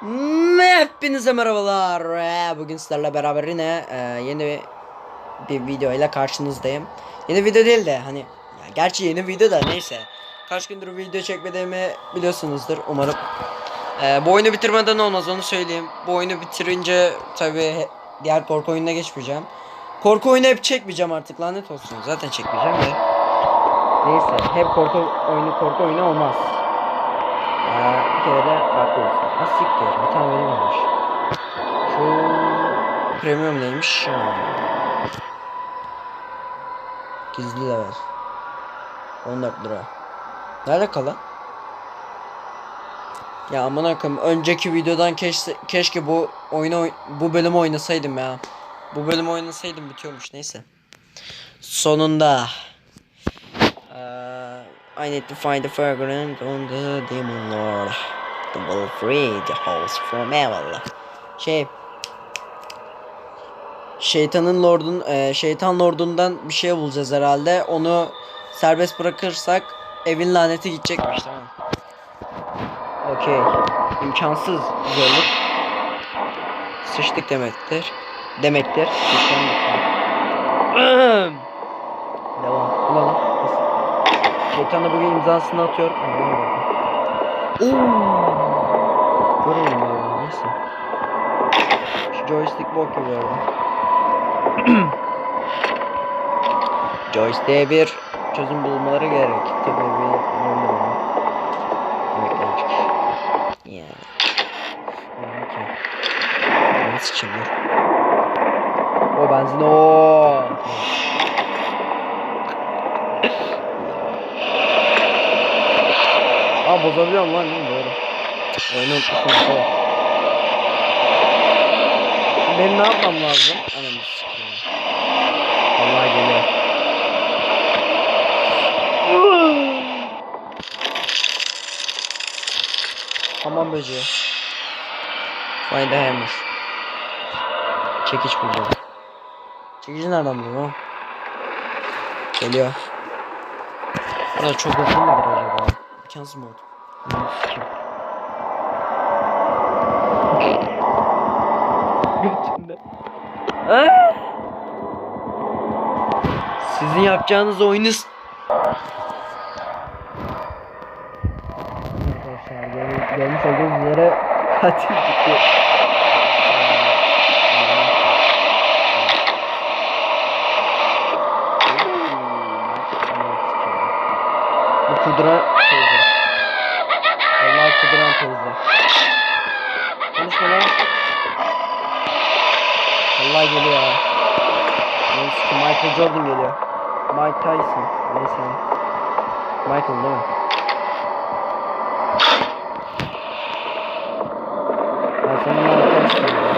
Hepinize merhabalar. Bugün sizlerle beraber yine e, yeni bir, video ile karşınızdayım. Yeni video değil de hani ya gerçi yeni video da neyse. Kaç gündür video çekmediğimi biliyorsunuzdur umarım. Ee, bu oyunu bitirmeden olmaz onu söyleyeyim. Bu oyunu bitirince tabi diğer korku oyununa geçmeyeceğim. Korku oyunu hep çekmeyeceğim artık lanet olsun. Zaten çekmeyeceğim de. Neyse hep korku oyunu korku oyunu olmaz. Ee, bir kere de farklı olsun. Ha siktir. Bir tane varmış. Şu premium neymiş? Gizli level. 14 lira. Nerede kalan? Ya aman akım önceki videodan keşke, keşke bu oyunu oy- bu bölümü oynasaydım ya. Bu bölümü oynasaydım bitiyormuş neyse. Sonunda. I need to find the fragrance on the demon lord. The will free the house from evil. Şey Şeytanın lordun e, şeytan lordundan bir şey bulacağız herhalde. Onu serbest bırakırsak evin laneti gidecekmiş tamam. Okey. İmkansız zorluk. Sıçtık demektir. Demektir. Sıçlandık. Devam. Şeytan da bugün imzasını atıyor. Ooo. Görmedim ya. Neyse. Şu joystick bok gibi orada. Joystick'e bir çözüm bulmaları gerek. Tabii bir. Evet gerçek. Yani. Okey. Sıçayım dur. O benzin o. Aa bozabiliyorum lan? Doğru. Oyunu unutmuşum. Benim ne yapmam lazım? Sikeyim. Allah geliyor. Hamam böceği. Find a hammer. Çekiç bulacağım. Çekici nereden oğlum? Geliyor. Bu da çok uzun mudur acaba? İmkansız mı oldu? Götünde. Sizin yapacağınız oyunu s- Arkadaşlar gör- görmüş olduğunuz yere katil gitti. Bu kudura teyze. Allah kuduran teyze. Konuşma lan. Allah geliyor ha. Neyse ki Michael Jordan geliyor. Mike Tyson. Neyse. Michael değil mi? Ben sana Mike Tyson diyorum.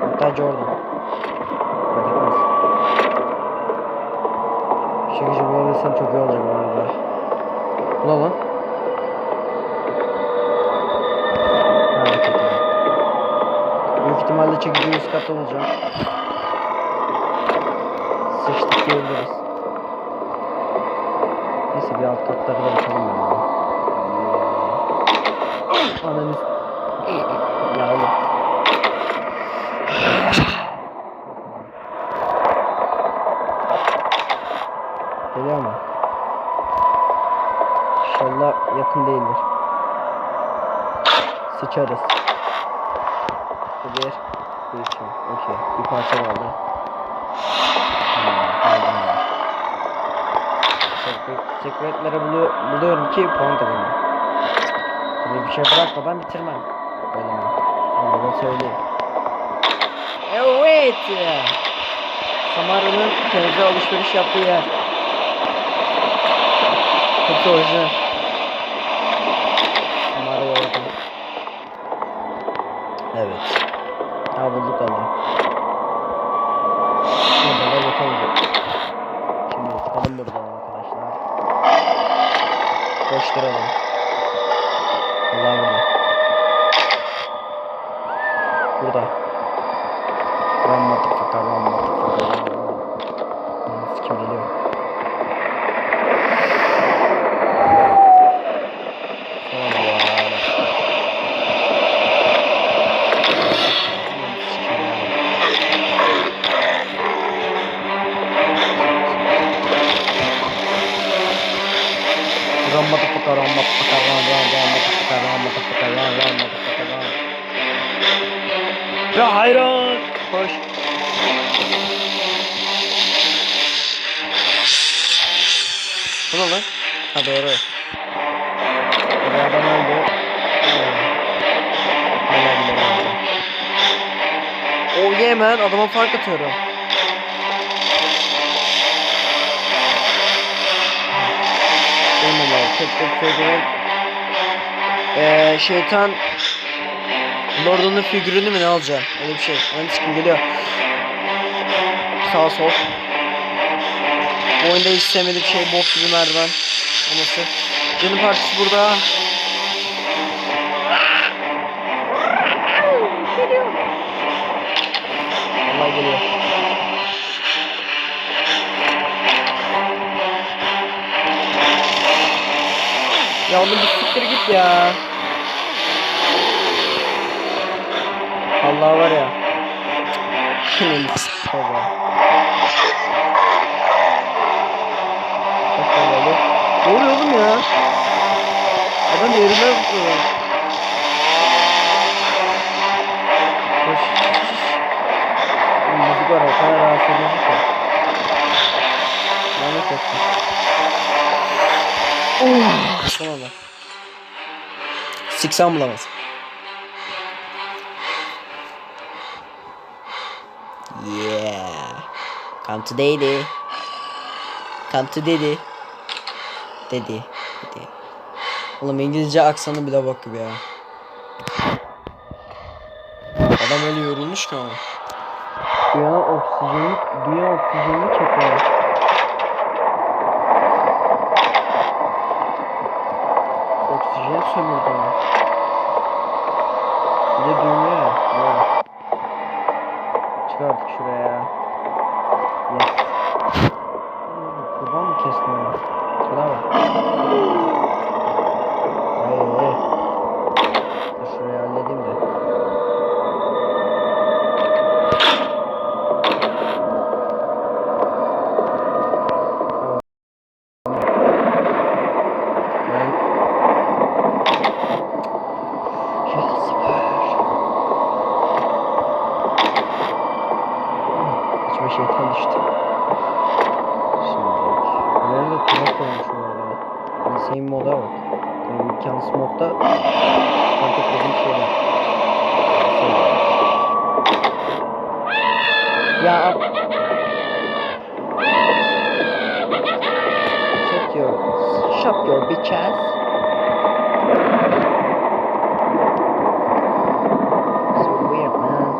Hatta Jordan. Etmez. Şakacı bulabilsem çok iyi olacak bu arada. Ne lan? Büyük ihtimalle çekici üst katta olacağım. Sıçtık diyebiliriz. Neyse bir alt katlara da bakalım ya. Ananı Ya oğlum. Geliyor mu? İnşallah yakın değildir. Sıçarız. Bu bir, bu iki. Okey. Bir parça kaldı. Secretleri bulu buluyorum ki puan kazanayım. Böyle bir şey bırakmadan bitirmem. Böyle mi? Onu da söyleyeyim. Evet. Samara'nın teyze alışveriş yaptığı yer. Hepsi orijinal. motherfucker run motherfucker run run. Sikim geliyor. Run motherfucker run motherfucker run run run motherfucker run motherfucker run run motherfucker run. Ya hayran. Koş. Bu ne lan? Ha doğru. Adam öldü. Oh yeah man adama fark atıyorum. Ama tek tek söyleyeyim. Eee şeytan Lord'un figürünü mü ne alacağım? Öyle bir şey. Onun için geliyor. Sağ sol. Bu oyunda hiç sevmediğim şey bok gibi merdiven. Olması. Canım parçası burada. Allah geliyor. Ya oğlum bir siktir git ya. Allah var ya. Senin baba. Ne oluyor oğlum ya? Adam yerine vuruyor. Müzik var o kadar rahatsız edici ki. Lanet olsun. Oh. Tamam lan. Siksam bulamaz. Come to daddy. Come to daddy. Daddy. Daddy. Oğlum İngilizce aksanı bile bak gibi ya. Adam öyle yorulmuş ki ama. Dünya oksijeni, dünya oksijeni çekiyor. Oksijen sömürdü onu. Bir de dünya ya. Böyle. Çık artık şuraya. Yes. Hmm, Kurban mı kestin onu? Şuna bak. Ay ay. Dur şurayı halledeyim de. Ben... Ya süper. İçime şeytan düştü. Şimdi Bunları da tuzak koymuşum orada. Insane moda bak. Yani imkansız modda fark etmediğim şeyler. Ya Shut your Shut your bitch ass. So weird man.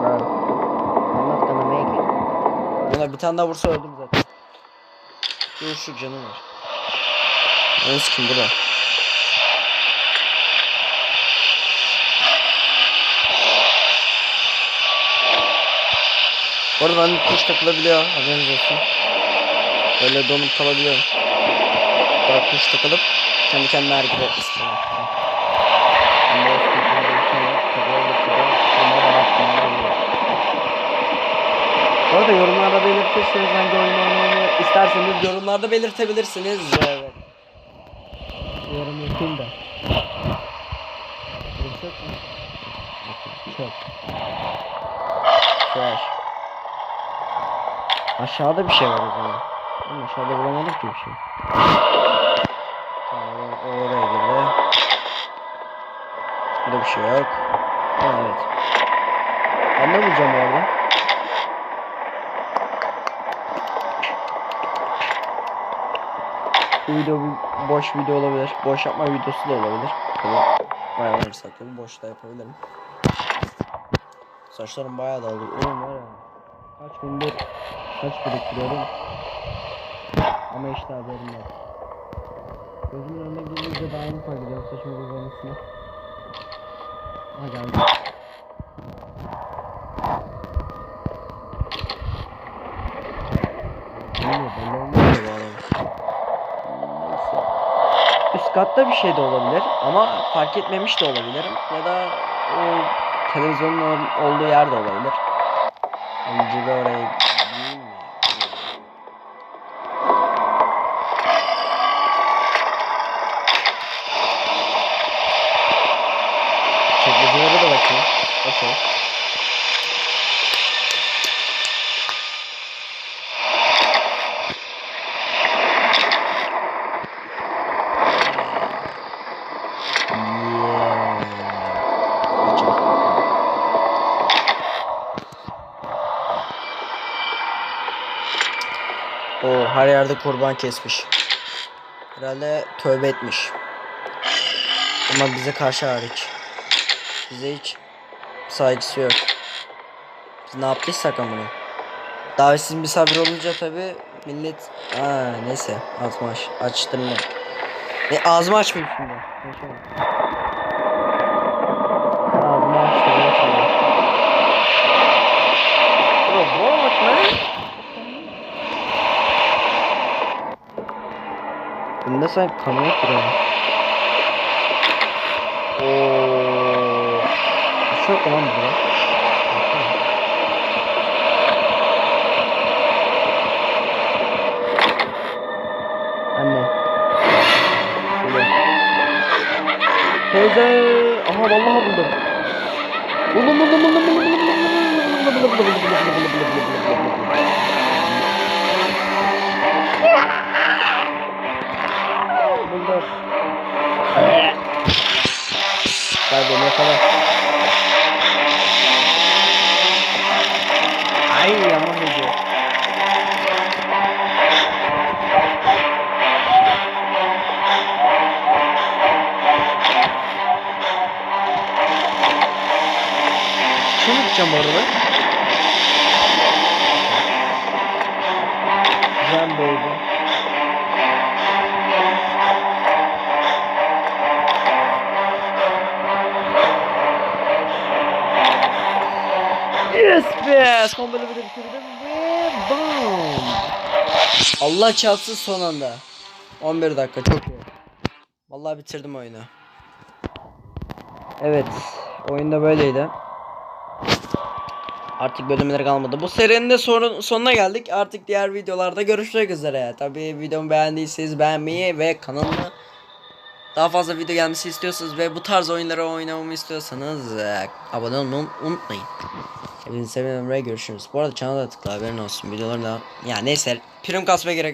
Bro I'm not gonna make it. Buna bir tane daha vursa öldüm zaten. Dur şu canım var Anı kim bu da Bu arada ben kuş takılabiliyor haberiniz olsun Böyle donup kalabiliyorum Böyle kuş takılıp kendi kendine hareket oluyor. Bu arada yorumlarda belirtirseniz hangi oyunu oynamamı isterseniz yorumlarda belirtebilirsiniz. Evet. Yorum yapayım da. Burası yok mu? Çöp. Aşağıda bir şey var o zaman. Ama aşağıda bulamadık ki bir şey. Tamam o oraya girdi. Burada bir şey yok. Ha, evet. Ben ne bulacağım orada? Bu video bir boş video olabilir. Boş yapma videosu da olabilir. Bayağı olursa tabii boş da yapabilirim. Saçlarım bayağı dağıldı. Oğlum var ya. Kaç gündür saç biriktiriyorum. Ama işte haberim yok. Gözümün önüne gelince daha yeni fark ediyorum saçımın uzamasını. Ha geldi. Bilmiyorum belli olmuyor da bu adam. Neyse. Üst katta bir şey de olabilir ama fark etmemiş de olabilirim ya da o televizyonun ol- olduğu yer de olabilir. Önce bir oraya her yerde kurban kesmiş. Herhalde tövbe etmiş. Ama bize karşı hariç. Bize hiç saygısı yok. Biz ne yaptıysak amına. Davetsiz misafir olunca tabi millet Aa neyse ağzımı aç açtım ben. Ne ağzımı açmayayım şimdi. Neyse. Ağzımı açtım şimdi. Bro what man? Bunda sen kamera kuruyor. Ooo. Bir şey yok lan burada. Anne. Şöyle. Teyze. Aha vallahi buldum. Buldum buldum buldum buldum buldum buldum buldum buldum buldum buldum buldum Buldum. bunlar. Pardon ne kadar. Ay aman gece. Kim gideceğim bu arada? Be! Son bölümü de bitirdim ve bam! Allah çarpsın son anda. 11 dakika çok iyi. Vallahi bitirdim oyunu. Evet. Oyunda böyleydi. Artık bölümler kalmadı. Bu serinin de sorun, sonuna geldik. Artık diğer videolarda görüşmek üzere. Tabii videomu beğendiyseniz beğenmeyi ve kanalıma daha fazla video gelmesi istiyorsanız ve bu tarz oyunları oynamamı istiyorsanız e, abone olmayı unutmayın. Hepinizi seviyorum ve görüşürüz. Bu arada kanala da tıkla haberin olsun. Videolarım da... Ya neyse. Prim kasmaya gerek